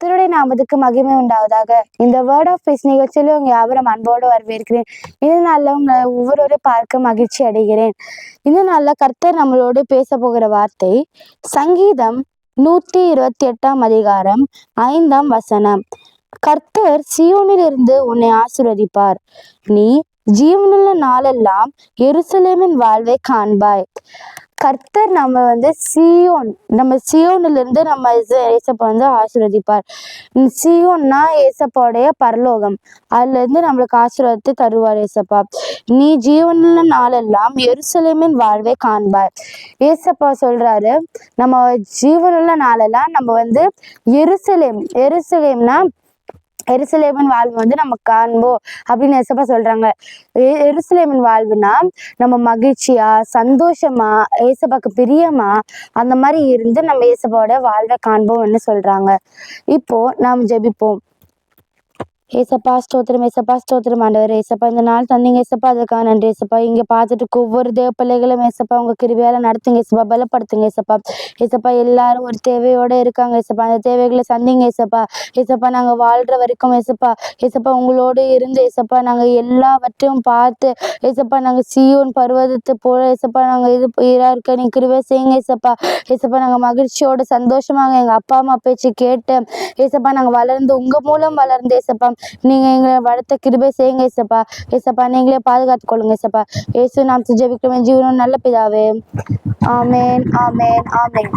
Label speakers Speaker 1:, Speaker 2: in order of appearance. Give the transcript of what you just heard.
Speaker 1: கத்தருடைய நாமத்துக்கு மகிமை உண்டாவதாக. இந்த வேர்ட் ஆஃப் பீஸ் நிகழ்ச்சியில் உங்க யாவரும் அன்போடு வரவேற்கிறேன். இந்த நாளில் உங்களை ஒவ்வொருவரை பார்க்க மகிழ்ச்சி அடைகிறேன். இந்த நாளில் கர்த்தர் நம்மளோடு பேச போகிற வார்த்தை சங்கீதம் நூத்தி இருபத்தி எட்டாம் அதிகாரம் ஐந்தாம் வசனம். கர்த்தர் சியோனிலிருந்து உன்னை ஆசிர்வதிப்பார். நீ ஜீவனுள்ள நாளெல்லாம் எருசலேமின் வாழ்வை காண்பாய். கர்த்தர் நம்ம வந்து சியோன் நம்ம சியோனிலிருந்து நம்ம இச- ஏசப்பா வந்து ஆசீர்வதிப்பார். சியோன்னா ஏசப்பாவுடைய பரலோகம். அதுல இருந்து நம்மளுக்கு ஆசீர்வாதத்தை தருவார் ஏசப்பா. நீ ஜீவனுள்ள நாளெல்லாம் எருசலேமின் வாழ்வை காண்பார். ஏசப்பா சொல்றாரு நம்ம ஜீவனுள்ள நாளெல்லாம் நம்ம வந்து எருசலேம் எருசலேம்னா எருசலேமன் வாழ்வு வந்து நம்ம காண்போம் அப்படின்னு எசப்பா சொல்றாங்க. எ- வாழ்வுனா நம்ம மகிழ்ச்சியா சந்தோஷமா ஏசப்பாக்கு பிரியமா அந்த மாதிரி இருந்து நம்ம ஏசப்பாவோட வாழ்வை காண்போம்னு சொல்றாங்க. இப்போ நாம் ஜெபிப்போம். ஏசப்பா ஸ்தோத்திரம் ஏசப்பா ஸ்தோத்திரம் ஆண்டவர். ஏசப்பா இந்த நாள் தந்தீங்க ஏசப்பா. அதுக்காக நன்றி ஏசப்பா. இங்கே பார்த்துட்டு ஒவ்வொரு தேவ பிள்ளைகளும் ஏசப்பா உங்கள் கிருவியால் நடத்துங்க ஏசப்பா. பலப்படுத்துங்க ஏசப்பா. ஏசப்பா எல்லாரும் ஒரு தேவையோடு இருக்காங்க ஏசப்பா. அந்த தேவைகளை சந்திங்க ஏசப்பா. ஏசப்பா நாங்கள் வாழ்கிற வரைக்கும் ஏசப்பா. ஏசப்பா உங்களோடு இருந்து ஏசப்பா நாங்கள் எல்லாவற்றையும் பார்த்து ஏசப்பா நாங்கள் சியோன் பருவதத்தை போல ஏசப்பா நாங்கள் இது இதா இருக்க நீ கிருபை செய்யுங்க ஏசப்பா. ஏசப்பா நாங்கள் மகிழ்ச்சியோட சந்தோஷமாக எங்கள் அப்பா அம்மா பேச்சு கேட்டு ஏசப்பா நாங்கள் வளர்ந்து உங்கள் மூலம் வளர்ந்து ஏசப்பா. நீங்க எங்களை வளர்த்த கிருபை செய்யுங்க ஏசப்பா. ஏசப்பா நீங்களே பாதுகாத்துக் கொள்ளுங்க இசப்பா ஏசு நாம் ஜெபிக்கிறோம் ஜீவனும் நல்ல பிதாவே. ஆமேன் ஆமேன் ஆமேன்.